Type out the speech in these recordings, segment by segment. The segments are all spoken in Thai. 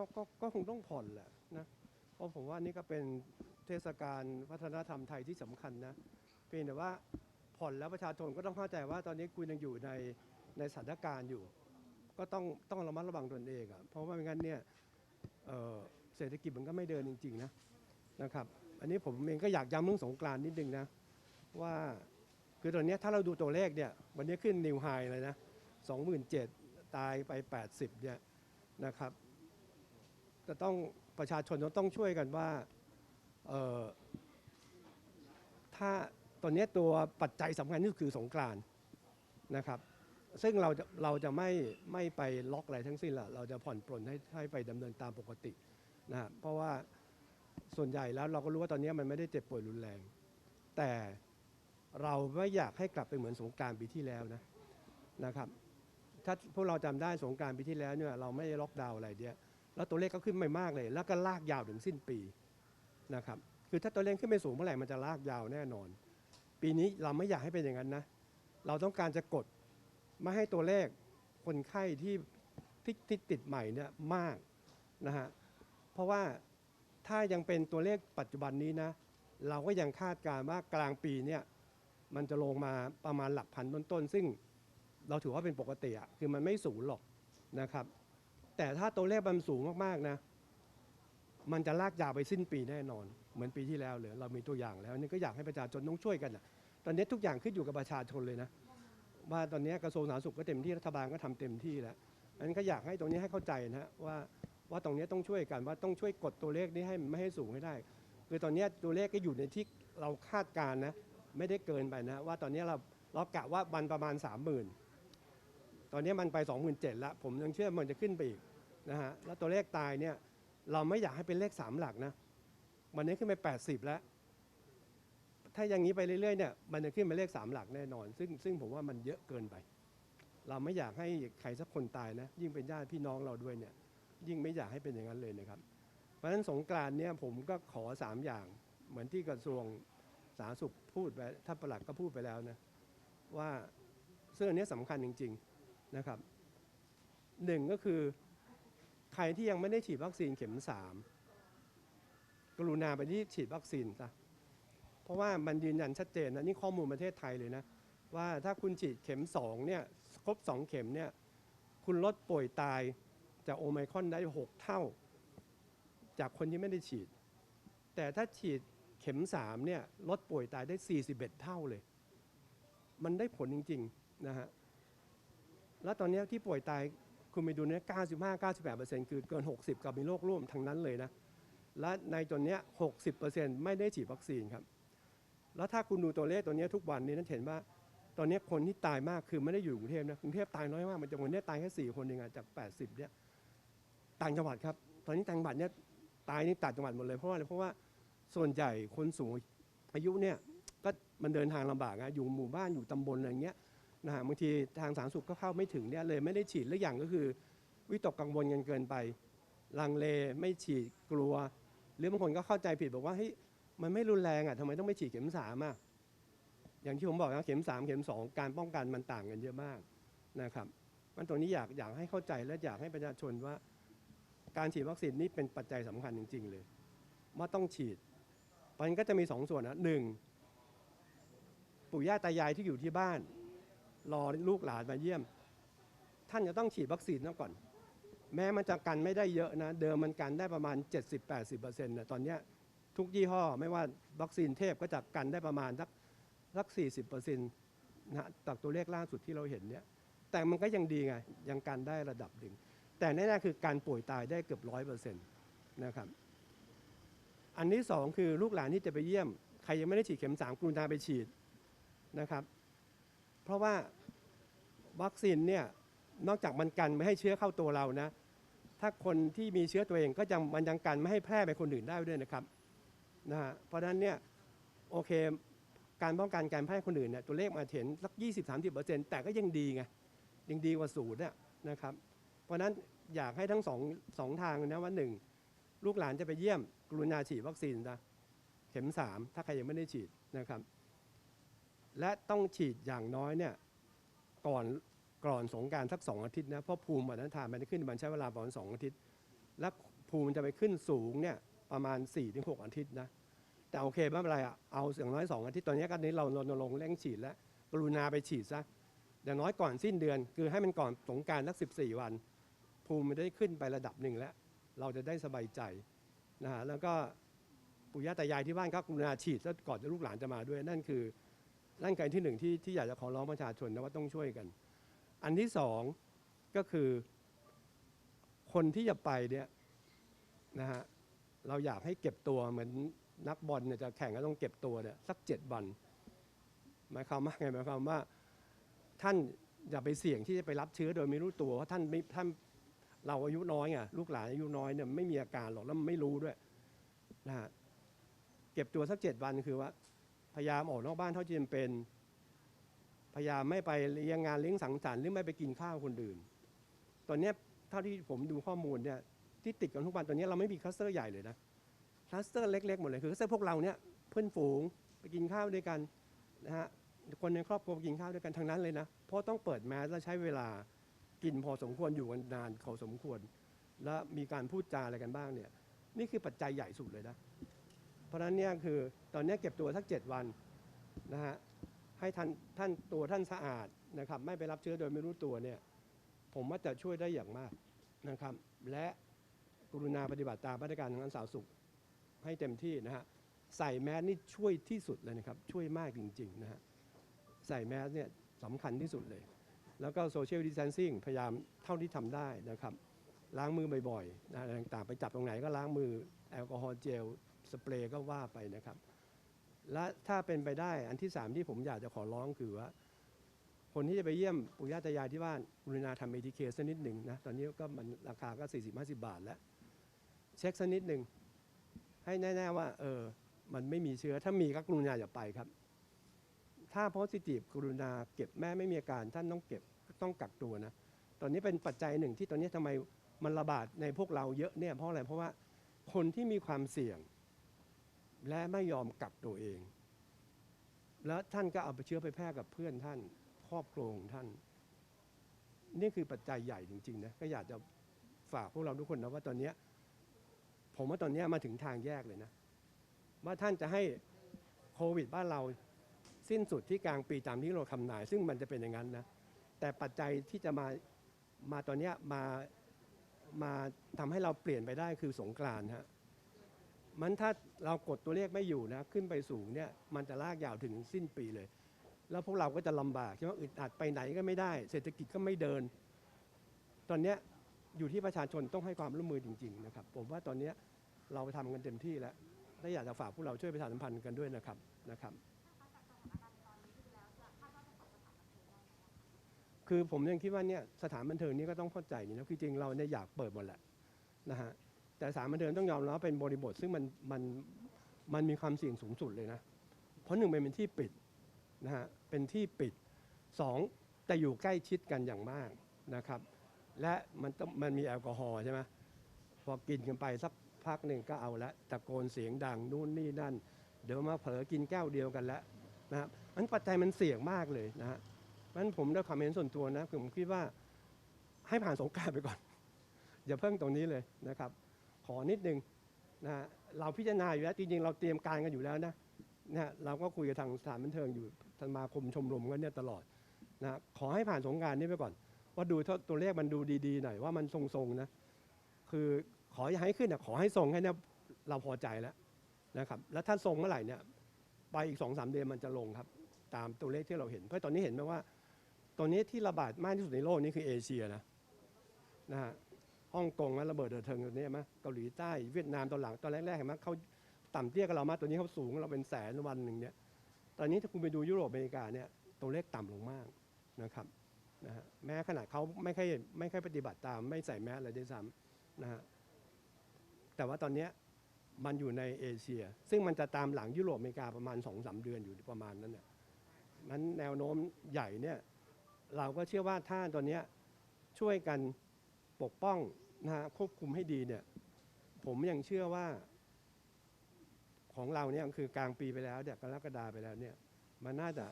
ก็ก็ก็คงต้องผ่อนแหละนะเพราะผมว่านี่ก็เป็นเทศกาลวัฒนธรรมไทยที่สำคัญนะเพียงแต่ว่าผ่อนแล้วประชาชนก็ต้องเข้าใจว่าตอนนี้คุณยังอยู่ในในสถานการณ์อยู่ ก็ต้องต้องระมัดระวังตนเองอะ่ะเพราะว่าไม่งั้นเนี่ยเเศรษฐกิจมันก็ไม่เดินจริงๆนะนะครับ อันนี้ผมเองก็อยากย้ำเรื่องสงกรานต์นิดนึงนะว่าคือตอนนี้ถ้าเราดูตัวเลขเนี่ยวันนี้ขึ้นนิวไฮเลยนะ 27,000 ตายไป 80เนี่ยนะครับ จะต้องประชาชนต้องช่วยกันว่าเออถ้าตอนนี้ตัวปัจจัยสำคัญที่คือสงกรานต์นะครับ ซึ่งเราจะเราจะไม่ไม่ไปล็อกอะไรทั้งสิ้นละเราจะผ่อนปลนให้ให้ไปดำเนินตามปกตินะเพราะว่าส่วนใหญ่แล้วเราก็รู้ว่าตอนนี้มันไม่ได้เจ็บป่วยรุนแรง แต่เราไม่อยากให้กลับไปเหมือนสงกรารปีที่แล้วนะนะครับ ถ้าพวกเราจำได้สงกรารปีที่แล้วเนี่ยเราไม่ได้ล็อกดาวน์อะไรเดียว แล้วตัวเลขก็ขึ้นไม่มากเลย แล้วก็ลากยาวถึงสิ้นปีนะครับคือถ้าตัวเลขขึ้นไปสูงเมื่อไหร่มันจะลากยาวแน่นอน ปีนี้เราไม่อยากให้เป็นอย่างนั้นนะเราต้องการจะกดไม่ให้ตัวเลขคนไข้ที่ที่ที่ติดใหม่เนี่ยมากนะฮะเพราะว่าถ้ายังเป็นตัวเลขปัจจุบันนี้นะเราก็ยังคาดการณ์ว่ากลางปีเนี่ยมันจะลงมาประมาณหลักพันต้นๆซึ่งเราถือว่าเป็นปกติอะคือมันไม่สูงหรอกนะครับ แต่ถ้าตัวเลขมันสูงมากๆนะ มันจะลากยาวไปสิ้นปีแน่นอน เหมือนปีที่แล้วเลยเรามีตัวอย่างแล้วนี่ก็อยากให้ประชาชนต้องช่วยกันอะตอนนี้ทุกอย่างขึ้นอยู่กับประชาชนเลยนะว่าตอนนี้กระทรวงสาธารณสุขก็เต็มที่รัฐบาลก็ทำเต็มที่แล้วอันนั้นก็อยากให้ตรงนี้ให้เข้าใจนะว่าว่าตรงนี้ต้องช่วยกันว่าต้องช่วยกดตัวเลขนี้ให้ไม่ให้สูงให้ได้ คือตอนนี้ตัวเลขก็อยู่ในที่เราคาดการณ์นะไม่ได้เกินไปนะว่าตอนนี้เราเรากะว่ามันประมาณ 3 0,000 ตอนนี้มันไป 27,000แล้วผมยังเชื่อมันจะขึ้นไปอีกนะฮะแล้วตัวเลขตายเนี่ยเราไม่อยากให้เป็นเลข 3 หลักนะวันนี้ขึ้นไป 80 แล้ว ถ้าอย่างนี้ไปเรื่อยๆเนี่ยมันจะขึ้นเป็นเลข 3 หลักแน่นอน ซึ่งซึ่งผมว่ามันเยอะเกินไป เราไม่อยากให้ใครสักคนตายนะยิ่งเป็นญาติพี่น้องเราด้วยเนี่ยยิ่งไม่อยากให้เป็นอย่างนั้นเลยนะครับ เพราะฉะนั้นสงกรานเนี่ยผมก็ขอ 3 อย่าง เหมือนที่กระทรวงสาธารณสุขพูดไปท่านประหลัดก็พูดไปแล้วนะว่าซึ่อันเนี้ยสำคัญจริง ๆ นะครับหนึ่งก็คือใครที่ยังไม่ได้ฉีดวัคซีนเข็มสามกรุณาไปที่ฉีดวัคซีนซะเพราะว่ามันยืนยันชัดเจนนะนี่ข้อมูลประเทศไทยเลยนะ ว่าถ้าคุณฉีดเข็มสองเนี่ยครบสองเข็มเนี่ยคุณลดป่วยตายจากโอไมครอนได้หกเท่า จากคนที่ไม่ได้ฉีด แต่ถ้าฉีดเข็มสามเนี่ยลดป่วยตายได้ 41 เท่าเลย มันได้ผลจริง ๆ นะฮะ แล้วตอนนี้ที่ป่วยตายคุณไปดูเนี่ย95 98 คือเกิน 60 กับมีโรคร่วมทั้งนั้นเลยนะ และในตัวเนี้ย60 ไม่ได้ฉีดวัคซีนครับ แล้วถ้าคุณดูตัวเลขตัวเนี้ยทุกวันนี้นั้นเห็นว่า ตอนนี้คนที่ตายมากคือไม่ได้อยู่กรุงเทพนะ กรุงเทพตายน้อยมาก มันจะวันเนี้ยตายแค่สี่คนเองอะจาก 80 เนี่ย ต่างจังหวัดครับ ตอนนี้ต่างจังหวัดเนี่ยตายนี่ต่างจังหวัดหมดเลย เพราะว่าอะไรเพราะว่าส่วนใหญ่คนสูงอายุเนี่ยก็มันเดินทางลำบากนะอยู่หมู่บ้านอยู่ตำบลอะไรเงี้ย นะฮะบางทีทางสาธารณสุขก็เข้าไม่ถึงเนี่ยเลยไม่ได้ฉีดและอย่างก็คือ วิตกกังวลกันเกินไป ลังเลไม่ฉีดกลัว หรือบางคนก็เข้าใจผิดบอกว่าเฮ้ยมันไม่รุนแรงอะทำไมต้องไม่ฉีดเข็มสามอะอย่างที่ผมบอกนะเข็มสามเข็มสองการป้องกันมันต่างกันเยอะมากนะครับมันตรงนี้อยากอยากให้เข้าใจและอยากให้ประชาชนว่า การฉีดวัคซีนนี่เป็นปัจจัยสำคัญจริง ๆ เลย ว่าต้องฉีดมันก็จะมีสองส่วนนะหนึ่งปู่ย่าตายายที่อยู่ที่บ้าน รอลูกหลานมาเยี่ยม ท่านจะต้องฉีดวัคซีนซะก่อน แม้มันจะกันไม่ได้เยอะนะ เดิมมันกันได้ประมาณ 70-80%นะตอนเนี้ยทุกยี่ห้อไม่ว่าวัคซีนเทพก็จะกันได้ประมาณสักสัก 40%นะจากตัวเลขล่าสุดที่เราเห็นเนี่ย แต่มันก็ยังดีไง ยังกันได้ระดับหนึ่ง แต่แน่ๆคือการป่วยตายได้เกือบร้อยเปอร์เซ็นต์นะครับ อันที่สองคือลูกหลานที่จะไปเยี่ยม ใครยังไม่ได้ฉีดเข็มสามกรุณาไปฉีดนะครับ เพราะว่าวัคซีนเนี่ยนอกจากมันกันไม่ให้เชื้อเข้าตัวเรานะ ถ้าคนที่มีเชื้อตัวเองก็ยังมันยังกันไม่ให้แพร่ไปคนอื่นได้ด้วยนะครับนะฮะเพราะฉะนั้นเนี่ยโอเคการป้องกันการแพร่คนอื่นเนี่ยตัวเลขมาเห็นสัก 20-30%แต่ก็ยังดีไงยังดีกว่าศูนย์เนี่ยนะครับ เพราะฉะนั้นอยากให้ทั้งสองสองทางนะว่าหนึ่งลูกหลานจะไปเยี่ยมกรุณาฉีดวัคซีนนะเข็มสามถ้าใครยังไม่ได้ฉีดนะครับ และต้องฉีดอย่างน้อยเนี่ยก่อนก่อนสงการสักสองอาทิตย์นะเพราะภูมิวันนั้นทานมันจะขึ้นมันใช้เวลาประมาณสองอาทิตย์ และภูมิมันจะไปขึ้นสูงเนี่ยประมาณ4-6อาทิตย์นะแต่โอเคไม่เป็นไรอะเอาอย่างน้อย2องอาทิตย์ตอนนี้ก็นี้เรารณรงค์เร่งฉีดแล้วกรุณาไปฉีดซะอย่างน้อยก่อนสิ้นเดือน คือให้มันก่อนสงการสัก 14 วัน ภูมิมันได้ขึ้นไประดับหนึ่งแล้ว เราจะได้สบายใจนะฮะแล้วก็ปู่ย่าตายายที่บ้านก็กรุณาฉีดแล้วก่อนจะลูกหลานจะมาด้วยนั่นคือ ร่างกายที่หนึ่งที่ที่อยากจะขอร้องประชาชนนะว่าต้องช่วยกัน อันที่สองก็คือคนที่จะไปเนี่ยนะฮะเราอยากให้เก็บตัวเหมือนนักบอลเนี่ยจะแข่งก็ต้องเก็บตัวเนี่ยสักเจ็ดวันหมายความว่าไงหมายความว่าท่านอย่าไปเสี่ยงที่จะไปรับเชื้อโดยไม่รู้ตัวเพราะท่านไม่ท่านเราอายุน้อยไงลูกหลานอายุน้อยเนี่ยไม่มีอาการหรอกแล้วไม่รู้ด้วยนะฮะเก็บตัวสักเจ็ดวันคือว่า พยายามออกนอกบ้านเท่าที่จำเป็น พยายามไม่ไปเลี้ยงงานเลี้ยงสังสรรค์หรือไม่ไปกินข้าวคนอื่น ตอนนี้เท่าที่ผมดูข้อมูลเนี่ยที่ติดกันทุกวันตอนนี้เราไม่มีคลัสเตอร์ใหญ่เลยนะคลัสเตอร์เล็กๆหมดเลยคือคลัสเตอร์พวกเราเนี่ยเพื่อนฝูงไปกินข้าวด้วยกันนะฮะคนในครอบครัวกินข้าวด้วยกันทั้งนั้นเลยนะ เพราะต้องเปิดแมสและใช้เวลากินพอสมควรอยู่กันนานพอสมควร และมีการพูดจาอะไรกันบ้างเนี่ยนี่คือปัจจัยใหญ่สุดเลยนะ เพราะฉะนั้นเนี่ยคือตอนนี้เก็บตัวสักเจ็ดวันนะฮะให้ท่านท่านตัวท่านสะอาดนะครับไม่ไปรับเชื้อโดยไม่รู้ตัวเนี่ยผมว่าจะช่วยได้อย่างมากนะครับ และกรุณาปฏิบัติตามมาตรการทางการสาธารณสุขให้เต็มที่นะฮะใส่แมสนี่ช่วยที่สุดเลยนะครับ ช่วยมากจริง ๆ นะฮะใส่แมสเนี่ยสำคัญที่สุดเลย แล้วก็โซเชียลดิส a ทนซิ่งพยายามเท่าที่ทำได้นะครับ ล้างมือบ่อยๆนะต่างๆไปจับตรงไหนก็ล้างมือแอลกอฮอล์เจล สเปรย์ก็ว่าไปนะครับ และถ้าเป็นไปได้อันที่สามที่ผมอยากจะขอร้องคือว่า คนที่จะไปเยี่ยมปู่ย่าตายายที่บ้านกรุณาทำเอทีเคสักนิดหนึ่งนะ ตอนนี้ก็มันราคาก็ 40 50 บาทแล้ว เช็คสักนิดหนึ่งให้แน่ ๆ ว่าเออมันไม่มีเชื้อถ้ามีก็กรุณาอย่าไปครับ ถ้าโพสิทีฟกรุณาเก็บแม่ไม่มีอาการท่านต้องเก็บต้องกักตัวนะตอนนี้เป็นปัจจัยหนึ่งที่ตอนนี้ทำไมมันระบาดในพวกเราเยอะเนี่ยเพราะอะไรเพราะว่าคนที่มีความเสี่ยง และไม่ยอมกักตัวเอง แล้วท่านก็เอาไปเชื้อไปแพร่กับเพื่อนท่านครอบครัวของท่าน นี่คือปัจจัยใหญ่จริงๆนะก็อยากจะฝากพวกเราทุกคนนะว่าตอนนี้ผมว่าตอนนี้มาถึงทางแยกเลยนะว่าท่านจะให้โควิดบ้านเราสิ้นสุดที่กลางปีตามที่เราคำนาย ซึ่งมันจะเป็นอย่างนั้นนะแต่ปัจจัยที่จะมามาตอนนี้มามาทำให้เราเปลี่ยนไปได้คือสงกรานต์ฮะ มันถ้าเรากดตัวเลขไม่อยู่นะขึ้นไปสูงเนี่ยมันจะลากยาวถึงสิ้นปีเลย แล้วพวกเราก็จะลำบากใช่ไหมอึดอัดไปไหนก็ไม่ได้ เศรษฐกิจก็ไม่เดิน ตอนเนี้ยอยู่ที่ประชาชนต้องให้ความร่วมมือจริง ๆ นะครับ ผมว่าตอนเนี้ยเราทำกันเต็มที่แล้วและอยากจะฝากพวกเราช่วยประชาสัมพันธ์กันด้วยนะครับนะครับ คือผมยังคิดว่าเนี่ยสถานบันเทิงนี้ก็ต้องเข้าใจนี่นะคือจริงเราเนี่ยอยากเปิดหมดแหละนะฮะ แต่สานบันเทิงต้องยอมรับว่าเป็นบริบทซึ่งมันมันมันมีความเสี่ยงสูงสุดเลยนะ เพราะหนึ่งเป็นที่ปิดนะฮะเป็นที่ปิดสองแต่อยู่ใกล้ชิดกันอย่างมากนะครับ และมันต้องมันมีแอลกอฮอล์ใช่ไหมพอกินกันไปสักพักหนึ่งก็เอาละตะโกนเสียงดังนู่นนี่นั่น เดี๋ยวมาเผลอกินแก้วเดียวกันแล้วนะครับอันปัจจัยมันเสี่ยงมากเลยนะฮะนั้นผมด้วยความเห็นส่วนตัวนะคือผมคิดว่าให้ผ่านสงการไปก่อน อย่าเพิ่งตรงนี้เลยนะครับ ขอนิดนึงนะเราพิจารณาอยู่แล้วจริงๆเราเตรียมการกันอยู่แล้วนะนะเราก็คุยกับทางสถานบันเทิงอยู่สมาคมชมรมกันเนี่ยตลอดนะขอให้ผ่านสงการนี้ไปก่อน ว่าดูถ้าตัวเลขมันดูดีๆหน่อยว่ามันทรงๆนะคือขออย่าให้ขึ้นนะขอให้ทรงให้เนี่ยเราพอใจแล้วนะครับแล้วถ้าทรงเมื่อไหร่เนี่ยไปอีกสองสามเดือนมันจะลงครับ ตามตัวเลขที่เราเห็น เพราะตอนนี้เห็นไหมว่าตอนนี้ที่ระบาดมากที่สุดในโลกนี่คือเอเชียนะนะฮะ ฮ่องกงนะระเบิดเดือดเทิงตัวนี้ไหมเกาหลีใต้เวียดนามตอนหลังตอนแรกๆเห็นไหมเขาต่ำเตี้ยกับเรามากตัวนี้เขาสูงเราเป็นแสนวันหนึ่งเนี่ยตอนนี้ถ้าคุณไปดูยุโรปอเมริกาเนี่ยตัวเลขต่ำลงมากนะครับนะฮะแม้ขนาดเขาไม่ค่อยไม่ค่อยปฏิบัติตามไม่ใส่แมสอะไรด้วยซ้ำนะฮะแต่ว่าตอนนี้มันอยู่ในเอเชีย ซึ่งมันจะตามหลังยุโรปอเมริกาประมาณสองสามเดือนอยู่ประมาณนั้นเนี่ยนั้นแนวโน้มใหญ่เนี่ยเราก็เชื่อว่าถ้าตอนนี้ช่วยกัน ปกป้องนะฮะควบคุมให้ดีเนี่ยผมยังเชื่อว่า ของเราเนี่ยคือกลางปีไปแล้วเนี่ยกรกฎาไปแล้วเนี่ยมันน่าจะ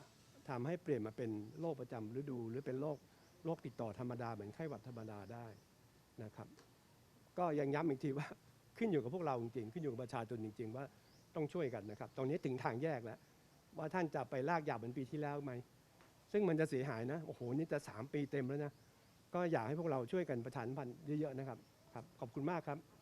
ทำให้เปลี่ยนมาเป็นโรคประจำฤดู หรือเป็นโรคโรคติดต่อธรรมดาเหมือนไข้หวัดธรรมดาได้นะครับ ก็ยังย้ำอีกทีว่าขึ้นอยู่กับพวกเราจริงๆขึ้นอยู่กับประชาชนจริง ๆ ว่าต้องช่วยกันนะครับ ตรงนี้ถึงทางแยกแล้วว่าท่านจะไปลากยาวเหมือนปีที่แล้วไหมซึ่งมันจะเสียหายนะโอ้โหนี่จะสามปีเต็มแล้วนะ ก็อยากให้พวกเราช่วยกันประชาสัมพันธ์เยอะๆนะครับครับ ขอบคุณมากครับ